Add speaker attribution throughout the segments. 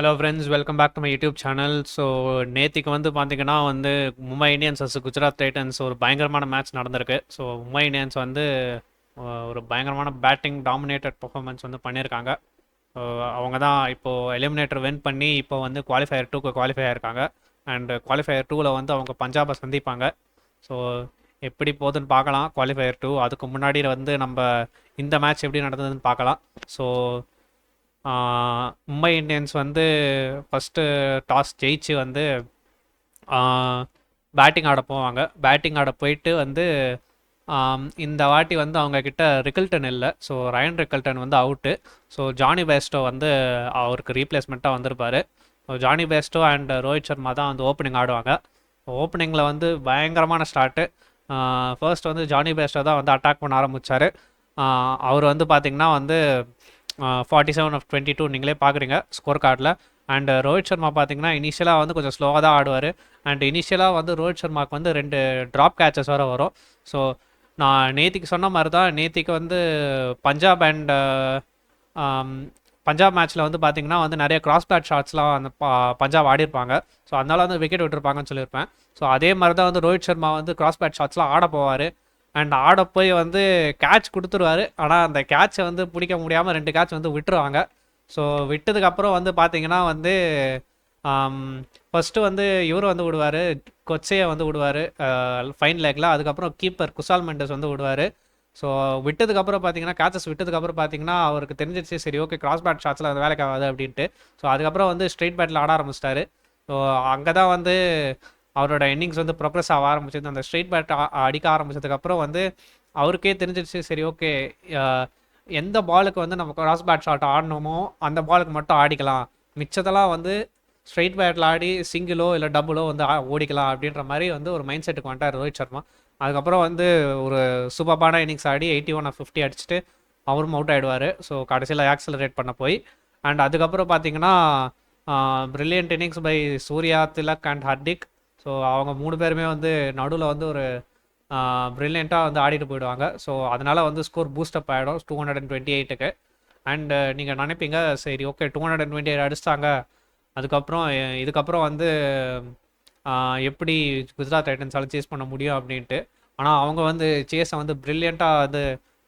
Speaker 1: Hello friends welcome back to my YouTube channel so நேத்திக்கு வந்து பார்த்தீங்கன்னா வந்து Mumbai Indians versus Gujarat Titans ஒரு பயங்கரமான மேட்ச் நடந்திருக்கு. ஸோ மும்பை இந்தியன்ஸ் வந்து ஒரு பயங்கரமான பேட்டிங் டாமினேட்டட் பர்ஃபார்மன்ஸ் வந்து பண்ணியிருக்காங்க ஸோ அவங்க தான் இப்போது எலிமினேட்டர் வின் பண்ணி இப்போ வந்து குவாலிஃபயர் டூக்கு குவாலிஃபை ஆயிருக்காங்க. அண்ட் குவாலிஃபயர் டூவில் வந்து அவங்க பஞ்சாபை சந்திப்பாங்க. ஸோ எப்படி போகுதுன்னு பார்க்கலாம். குவாலிஃபயர் டூ அதுக்கு முன்னாடி வந்து நம்ம இந்த மேட்ச் எப்படி நடந்ததுன்னு பார்க்கலாம். ஸோ மும்பை இந்தியன்ஸ் வந்து ஃபஸ்ட்டு டாஸ் ஜெயிச்சு வந்து பேட்டிங் ஆட போவாங்க. பேட்டிங் ஆட போயிட்டு வந்து இந்த வாட்டி வந்து அவங்கக்கிட்ட ரிக்கல்டன் இல்லை. ஸோ ரயன் ரிக்கல்டன் வந்து அவுட்டு ஸோ ஜானி பேஸ்டோ வந்து அவருக்கு ரீப்ளேஸ்மெண்ட்டாக வந்திருப்பார். So Jonny Bairstow and Rohit Sharma தான் வந்து ஓப்பனிங் ஆடுவாங்க. ஓப்பனிங்கில் வந்து பயங்கரமான ஸ்டார்ட்டு ஃபர்ஸ்ட் வந்து ஜானி பேஸ்டோ தான் வந்து அட்டாக் பண்ண ஆரம்பித்தார் அவர் வந்து பார்த்திங்கன்னா வந்து forty seven of twenty two நீங்களே பார்க்குறீங்க ஸ்கோர் கார்டில் அண்ட் uh, ரோஹித் சர்மா பார்த்தீங்கன்னா இனிஷியலாக வந்து கொஞ்சம் ஸ்லோவாக தான் ஆடுவார். அண்ட் இனிஷியலாக வந்து ரோஹித் சர்மாவுக்கு வந்து ரெண்டு ட்ராப் கேச்சஸ் வர வரும். ஸோ நான் நேத்திக்கு சொன்ன மாதிரி தான் நேத்திக்கு வந்து Punjab and uh, um, Punjab மேட்ச்சில் வந்து பார்த்தீங்கன்னா வந்து நிறைய கிராஸ் பேட் ஷாட்ஸ்லாம் அந்த பஞ்சாப் ஆடிருப்பாங்க. ஸோ அதனால வந்து விக்கெட் விட்டுருப்பாங்கன்னு சொல்லியிருப்பேன். ஸோ அதே மாதிரி தான் வந்து ரோஹித் சர்மா வந்து கிராஸ் பேட் ஷாட்ஸ்லாம் ஆட போவார். அண்ட் ஆட போய் வந்து கேட்ச் கொடுத்துருவாரு. ஆனால் அந்த கேட்சை வந்து பிடிக்க முடியாமல் ரெண்டு கேட்ச் வந்து விட்டுருவாங்க. ஸோ விட்டதுக்கப்புறம் வந்து பார்த்தீங்கன்னா வந்து um, ஃபஸ்ட்டு வந்து இவர் வந்து விடுவார். கொச்சையை வந்து விடுவார். ஃபைன் uh, லேக்கில் அதுக்கப்புறம் கீப்பர் குசால் மெண்டஸ் வந்து விடுவார். ஸோ விட்டதுக்கப்புறம் பார்த்தீங்கன்னா கேச்சஸ் விட்டதுக்கப்புறம் பார்த்தீங்கன்னா அவருக்கு தெரிஞ்சிருச்சு சரி ஓகே கிராஸ் பேட் ஷாட்ஸில் அது வேலைக்கு ஆகாது அப்படின்ட்டு. ஸோ அதுக்கப்புறம் வந்து ஸ்ட்ரெயிட் பேட்டில் ஆட ஆரம்பிச்சிட்டாரு. ஸோ அங்கே தான் வந்து அவரோட இன்னிங்ஸ் வந்து ப்ரோக்ரஸ் ஆக ஆரம்பிச்சது. அந்த ஸ்ட்ரெயிட் பேட் அடிக்க ஆரம்பிச்சதுக்கப்புறம் வந்து அவருக்கே தெரிஞ்சிருச்சு சரி ஓகே எந்த பாலுக்கு வந்து நம்ம கிராஸ் பேட் ஷாட் ஆடணுமோ அந்த பாலுக்கு மட்டும் ஆடிக்கலாம். மிச்சத்தெல்லாம் வந்து ஸ்ட்ரெயிட் பேட்டில் ஆடி சிங்கிளோ இல்லை டபுளோ வந்து ஓடிக்கலாம் அப்படின்ற மாதிரி வந்து ஒரு மைண்ட் செட்டுக்கு வந்துட்டார் ரோஹித் சர்மா. அதுக்கப்புறம் வந்து ஒரு சூப்பர்பான இன்னிங்ஸ் ஆடி எயிட்டி ஒன் ஃபிஃப்டி அடிச்சுட்டு அவரும் அவுட் ஆகிடுவார் ஸோ கடைசியில் ஆக்சலரேட் பண்ண போய். அண்ட் அதுக்கப்புறம் பார்த்தீங்கன்னா brilliant innings by Surya Tilak and Hardik so அவங்க மூணு பேருமே வந்து நடுவில் வந்து ஒரு ப்ரில்லியண்ட்டாக வந்து ஆடிட்டு போயிடுவாங்க. ஸோ அதனால் வந்து ஸ்கோர் பூஸ்டப் ஆகிடும் டூ ஹண்ட்ரட் அண்ட் டுவெண்ட்டி எயிட்டுக்கு அண்டு நீங்கள் நினைப்பீங்க சரி okay two hundred and twenty eight அடிச்சிட்டாங்க. அதுக்கப்புறம் இதுக்கப்புறம் வந்து எப்படி குஜராத் டைட்டன்ஸால் சேஸ் பண்ண முடியும் அப்படின்ட்டு. ஆனால் அவங்க வந்து சேஸை வந்து ப்ரில்லியண்ட்டாக வந்து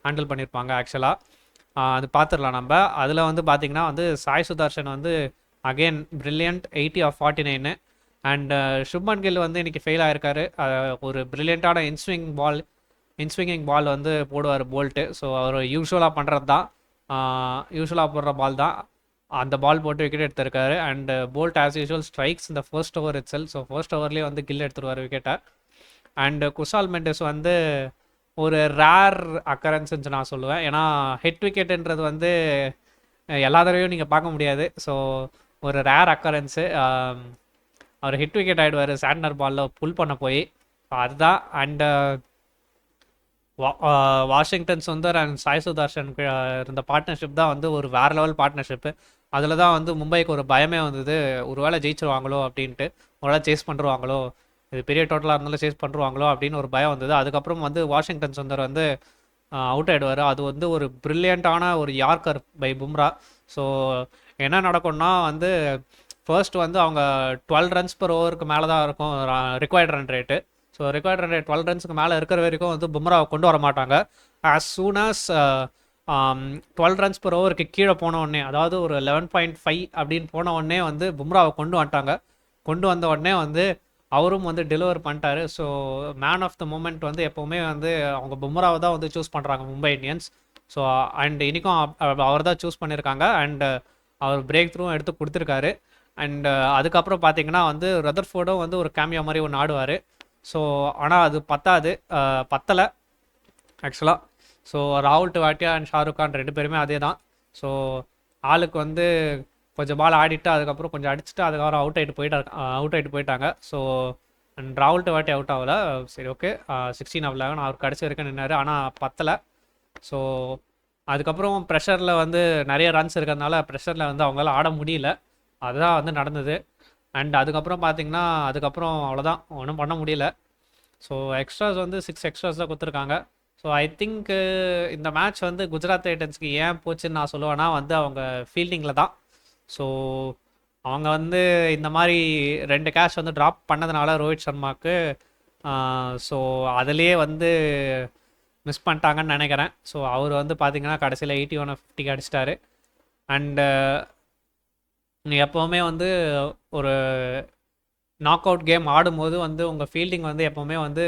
Speaker 1: ஹேண்டில் பண்ணியிருப்பாங்க ஆக்சுவலாக அது பார்த்துடலாம் நம்ம. அதில் வந்து பார்த்திங்கன்னா வந்து சாய் சுதர்ஷன் வந்து again brilliant eighty of forty nine and Shubman Gill வந்து இன்றைக்கி ஃபெயில் ஆயிருக்காரு. ஒரு ப்ரில்லியண்ட்டான இன்ஸ்விங் பால் இன்ஸ்விங்கிங் பால் வந்து போடுவார் போல்ட்டு ஸோ அவர் யூஸ்வலாக பண்ணுறது தான் யூஸ்வலாக போடுற பால் தான். அந்த பால் போட்டு விக்கெட் எடுத்திருக்காரு. And Boult as usual strikes இந்த first over itself so first ஓவர்லேயே வந்து கில் எடுத்துருவார் விக்கெட்டை அண்ட் குசால் மெண்டஸ் வந்து ஒரு ரேர் அக்கரன்ஸ்ன்னு நான் சொல்லுவேன். ஏன்னா ஹெட் விக்கெட்டுன்றது வந்து எல்லா தடவையும் நீங்கள் பார்க்க முடியாது. ஸோ ஒரு ரேர் அக்கரன்ஸு அவர் ஹிட் விக்கெட் ஆகிடுவார் சாண்டனர் பாலில் புல் பண்ண போய். அதுதான். அண்டு வாஷிங்டன் சுந்தர் அண்ட் சாய் சுதர்ஷன் இருந்த பார்ட்னர்ஷிப் தான் வந்து ஒரு வேற லெவல் பார்ட்னர்ஷிப்பு அதில் தான் வந்து மும்பைக்கு ஒரு பயமே வந்தது. ஒருவேளை ஜெயிச்சிருவாங்களோ அப்படின்ட்டு. ஒருவேளை சேஸ் பண்ணுருவாங்களோ இது பெரிய டோட்டலாக இருந்தாலும் சேஸ் பண்ணுருவாங்களோ அப்படின்னு ஒரு பயம் வந்தது. அதுக்கப்புறம் வந்து வாஷிங்டன் சுந்தர் வந்து uh, அவுட் ஆகிடுவார் அது வந்து ஒரு ப்ரில்லியண்ட்டான ஒரு யார்கர் பை பும்ரா. ஸோ என்ன நடக்கும்னா வந்து ஃபர்ஸ்ட் வந்து அவங்க டுவெல் ரன்ஸ் பர் ஓவருக்கு மேலே தான் இருக்கும் required run rate so required run rate twelve ரன்ஸ்க்கு மேலே இருக்கிற வரைக்கும் வந்து பும்ராவை கொண்டு வர மாட்டாங்க. As soon as twelve runs per ஓவருக்கு கீழே போன உடனே அதாவது ஒரு லெவன் பாயிண்ட் ஃபைவ் அப்படின்னு போன உடனே வந்து பும்ராவை கொண்டு வந்துட்டாங்க. கொண்டு வந்த உடனே வந்து அவரும் வந்து டெலிவர் பண்ணிட்டாரு. So man of the moment வந்து எப்போவுமே வந்து அவங்க பும்ராவை தான் வந்து சூஸ் பண்ணுறாங்க மும்பை இந்தியன்ஸ் ஸோ அண்ட் இன்றைக்கும் அவர் தான் சூஸ் பண்ணியிருக்காங்க அண்ட் அவர் பிரேக் த்ரூவும் எடுத்து கொடுத்துருக்காரு. அண்ட் uh, அதுக்கப்புறம் பார்த்தீங்கன்னா வந்து ரதர்ஃபோர்டும் வந்து ஒரு கேமியா மாதிரி ஒன்று ஆடுவார். ஸோ ஆனால் அது பத்தாது. பத்தலை. ஆக்சுவலாக ஸோ ராகுல் டுவாட்டியா அண்ட் ஷாருக் கான் ரெண்டு பேருமே அதே தான் ஸோ ஆளுக்கு வந்து கொஞ்சம் பால் ஆடிட்டு அதுக்கப்புறம் கொஞ்சம் அடிச்சுட்டு அதுக்கப்புறம் அவுட் ஆகிட்டு போயிட்டாங்க அவுட் ஆகிட்டு போயிட்டாங்க. ஸோ அண்ட் ராகுல் டுவாட்டி அவுட் ஆகல. சரி ஓகே சிக்ஸ்டீன் ஆஃப் லெவன் அவர் கடைசி வரைக்கும் நின்னார். ஆனால் பத்தலை. ஸோ அதுக்கப்புறம் ப்ரெஷரில் வந்து நிறைய ரன்ஸ் இருக்கிறதுனால ப்ரெஷரில் வந்து அவங்களால ஆட முடியல. அதுதான் வந்து நடந்தது. அண்ட் அதுக்கப்புறம் பார்த்தீங்கன்னா அதுக்கப்புறம் அவ்வளோதான் ஒன்றும் பண்ண முடியல. ஸோ எக்ஸ்ட்ராஸ் வந்து சிக்ஸ் எக்ஸ்ட்ராஸ் தான் கொடுத்துருக்காங்க. ஸோ ஐ திங்க் இந்த மேட்ச் வந்து குஜராத் டைட்டன்ஸ்க்கு ஏன் போச்சுன்னு நான் சொல்லுவேன்னா வந்து அவங்க ஃபீல்டிங்கில் தான். ஸோ அவங்க வந்து இந்த மாதிரி ரெண்டு கேஷ் வந்து ட்ராப் பண்ணதுனால ரோஹித் சர்மாவுக்கு ஸோ அதுலேயே வந்து மிஸ் பண்ணிட்டாங்கன்னு நினைக்கிறேன். ஸோ அவர் வந்து பார்த்தீங்கன்னா கடைசியில் எயிட்டி ஒன் ஃபிஃப்டிக்கு அடிச்சிட்டாரு. அண்டு எப்போவுமே வந்து ஒரு நாக் அவுட் கேம் ஆடும்போது வந்து உங்கள் ஃபீல்டிங் வந்து எப்போவுமே வந்து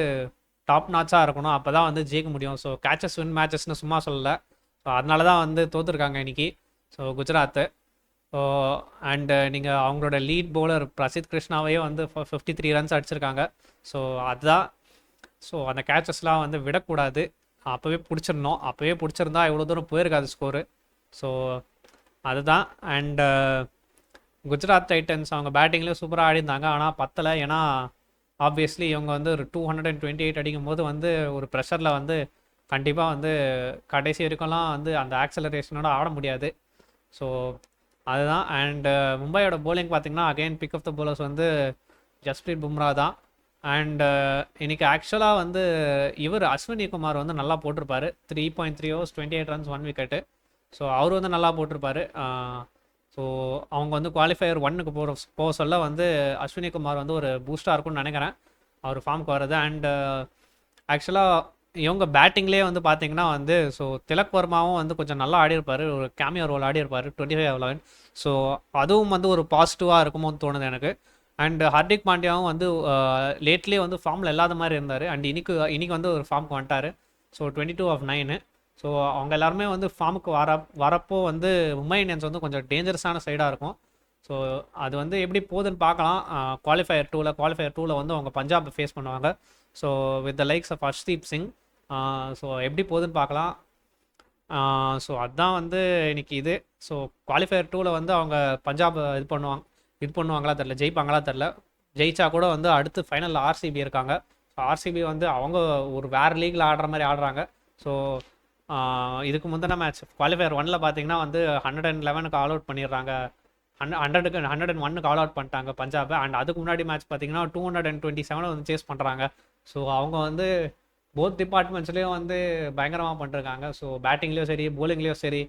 Speaker 1: டாப் நாச்சாக இருக்கணும். அப்போ தான் வந்து ஜெயிக்க முடியும். ஸோ கேச்சஸ் வின் மேட்சஸ்னு சும்மா சொல்லலை. ஸோ அதனால தான் வந்து தோற்றுருக்காங்க இன்னைக்கு. ஸோ குஜராத்து ஸோ அண்டு நீங்கள் அவங்களோட லீட் பவுலர் பிரசித் கிருஷ்ணாவையே வந்து ஃபிஃப்டி த்ரீ ரன்ஸ் அடிச்சிருக்காங்க. ஸோ அதுதான். ஸோ அந்த கேச்சஸ்லாம் வந்து விடக்கூடாது. அப்போவே பிடிச்சிருந்தோம் அப்போவே பிடிச்சிருந்தா இவ்வளோ தூரம் போயிருக்காது ஸ்கோரு ஸோ அதுதான். அண்டு குஜராத் டைட்டன்ஸ் அவங்க பேட்டிங்லேயும் சூப்பராக ஆடிருந்தாங்க ஆனால் பத்தலை. ஏன்னா ஆப்வியஸ்லி இவங்க வந்து ஒரு two hundred and twenty eight அடிக்கும் போது வந்து ஒரு ப்ரெஷரில் வந்து கண்டிப்பாக வந்து கடைசி வரைக்கும்லாம் வந்து அந்த ஆக்சலரேஷனோட ஆட முடியாது. ஸோ அதுதான். அண்டு மும்பையோட போலிங் பார்த்தீங்கன்னா again pick of the bowlers வந்து ஜஸ்பிரீத் பும்ரா தான். அண்டு இன்றைக்கி ஆக்சுவலாக வந்து இவர் அஸ்வினி குமார் வந்து நல்லா போட்டிருப்பாரு. Three point three overs twenty eight runs one wicket so அவர் வந்து நல்லா போட்டிருப்பாரு. ஸோ அவங்க வந்து குவாலிஃபயர் ஒன்னுக்கு போகிற போக சொல்ல வந்து அஸ்வினி குமார் வந்து ஒரு பூஸ்டாக இருக்கும்னு நினைக்கிறேன். அவர் ஃபார்முக்கு வர்றது. அண்டு uh, ஆக்சுவலாக இவங்க பேட்டிங்லேயே வந்து பார்த்தீங்கன்னா வந்து ஸோ திலக் வர்மாவும் வந்து கொஞ்சம் நல்லா ஆடியிருப்பார். ஒரு கேமியோ ரோல் ஆடியிருப்பார். டுவெண்ட்டி ஃபைவ் லெவன் ஸோ அதுவும் வந்து ஒரு பாசிட்டிவாக இருக்குமோன்னு தோணுது எனக்கு. அண்ட் ஹர்திக் பாண்டியாவும் வந்து uh, லேட்லேயே வந்து ஃபார்மில் இல்லாத மாதிரி இருந்தார். அண்ட் இன்னைக்கு இன்னைக்கு வந்து ஒரு ஃபார்முக்கு வந்துட்டார். So twenty two of nine so அவங்க எல்லாருமே வந்து ஃபார்முக்கு வர வரப்போ வந்து மும்பை இந்தியன்ஸ் வந்து கொஞ்சம் டேஞ்சரஸான சைடாக இருக்கும். ஸோ அது வந்து எப்படி போகுதுன்னு பார்க்கலாம். குவாலிஃபயர் டூவில் குவாலிஃபயர் டூவில் வந்து அவங்க பஞ்சாப் ஃபேஸ் பண்ணுவாங்க. So with the likes of Harshdeep Singh so எப்படி போகுதுன்னு பார்க்கலாம். ஸோ அதுதான் வந்து இன்னைக்கு இது. ஸோ குவாலிஃபயர் டூவில் வந்து அவங்க பஞ்சாப் இது பண்ணுவாங்க இது பண்ணுவாங்களா தெரில ஜெயிப்பாங்களா தெரில ஜெயிச்சா கூட வந்து அடுத்து ஃபைனலில் ஆர்சிபி இருக்காங்க. ஸோ ஆர்சிபி வந்து அவங்க ஒரு வேறு லீகில் ஆடுற மாதிரி ஆடுறாங்க. ஸோ இதுக்கு முந்தின மேட்ச் குவாலிஃபயர் ஒன்ல பார்த்தீங்கன்னா வந்து ஹண்ட்ரட் அண்ட் லெவனுக்கு ஆல் அவுட் பண்ணிடுறாங்க. ஹண்ட் ஹண்ட்ரடுக்கு ஹண்ட்ரட் அண்ட் ஒன்னுக்கு ஆல் அவுட் பண்ணிட்டாங்க பஞ்சாப். அண்ட் அதுக்கு முன்னாடி மேட்ச் பார்த்தீங்கன்னா டூ ஹண்ட்ரட் அண்ட் டுவெண்ட்டி செவனை வந்து சேஸ் பண்ணுறாங்க ஸோ அவங்க வந்து போத் டிபார்ட்மெண்ட்ஸ்லேயும் வந்து பயங்கரமாக பண்ணிருக்காங்க. ஸோ பேட்டிங்லேயும் சரி போலிங்லேயும் சரி.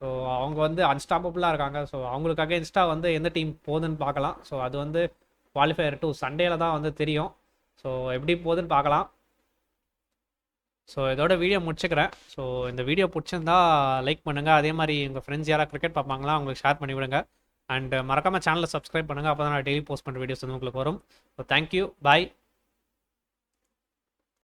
Speaker 1: ஸோ அவங்க வந்து அன்ஸ்டாப்பபுளாக இருக்காங்க. ஸோ அவங்களுக்கு அகேன்ஸ்டாக வந்து எந்த டீம் போகுதுன்னு பார்க்கலாம் ஸோ அது வந்து குவாலிஃபயர் டூ சண்டேல தான் வந்து தெரியும். ஸோ எப்படி போகுதுன்னு பார்க்கலாம் ஸோ இதோட வீடியோ முடிச்சுக்கிறேன். ஸோ இந்த வீடியோ பிடிச்சிருந்தா லைக் பண்ணுங்கள் அதே மாதிரி உங்கள் ஃப்ரெண்ட்ஸ் யாராவது கிரிக்கெட் பார்ப்பாங்களா அவங்களுக்கு ஷேர் பண்ணி விடுங்க. அண்ட் மறக்காமல் சேனலை சப்ஸ்கிரைப் பண்ணுங்கள் அப்போ தான் நான் டெய்லி போஸ்ட் பண்ணுற வீடியோஸ் வந்து உங்களுக்கு வரும். So thank you bye